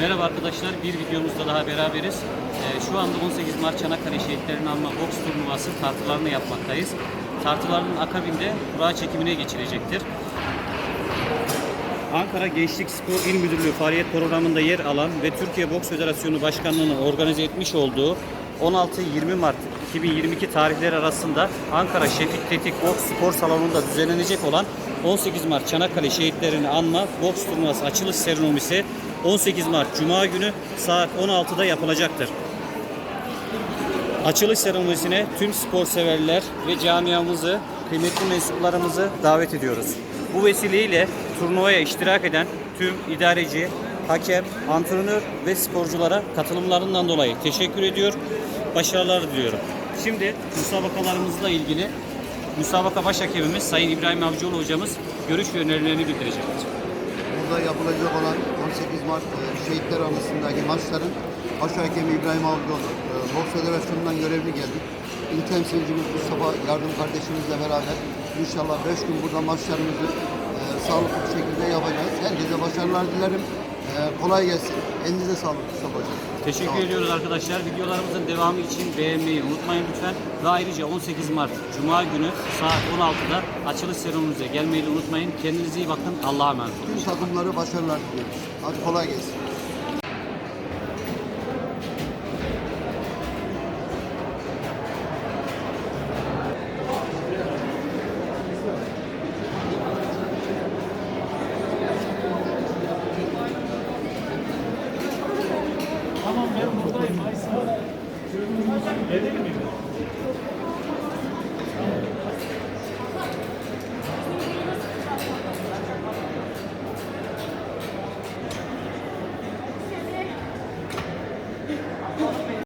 Merhaba arkadaşlar, bir videomuzda daha beraberiz. Ee, şu anda 18 Mart Çanakkale Şehitlerini Anma Boks Turnuvası tartılarını yapmaktayız. Tartıların akabinde kura çekimine geçilecektir. Ankara Gençlik Spor İl Müdürlüğü faaliyet programında yer alan ve Türkiye Boks Federasyonu Başkanlığı'nın organize etmiş olduğu 16-20 Mart 2022 tarihleri arasında Ankara Şefik Tetik Boks Spor Salonu'nda düzenlenecek olan 18 Mart Çanakkale Şehitlerini Anma Boks Turnuvası açılış seremonisi 18 Mart Cuma günü saat 16'da yapılacaktır. Açılış seremonisine tüm spor severler ve camiamızı, kıymetli mensuplarımızı davet ediyoruz. Bu vesileyle turnuvaya iştirak eden tüm idareci, hakem, antrenör ve sporculara katılımlarından dolayı teşekkür ediyor. Başarılar diliyorum. Şimdi müsabakalarımızla ilgili müsabaka baş hakemimiz Sayın İbrahim Avcıoğlu hocamız görüş ve önerilerini bildirecektir. Burada yapılacak olan 18 Mart e, şehitler anısındaki maçların baş hakemi İbrahim Avcıoğlu. E, Boks Federasyonu'ndan görevli geldik. İl temsilcimiz Mustafa Yardım kardeşimizle beraber inşallah 5 gün burada maçlarımızı e, sağlıklı bir şekilde yapacağız. Herkese başarılar dilerim. E, kolay gelsin. Elinize sağlık Mustafa Hocam. Teşekkür Tamam. ediyoruz arkadaşlar. Videolarımızın devamı için beğenmeyi unutmayın lütfen. Ve ayrıca 18 Mart Cuma günü saat 16'da açılış seremonimize gelmeyi unutmayın. Kendinize iyi bakın. Allah'a emanet olun. Tüm takımları başarılar diliyorum. Hadi kolay gelsin. Dedim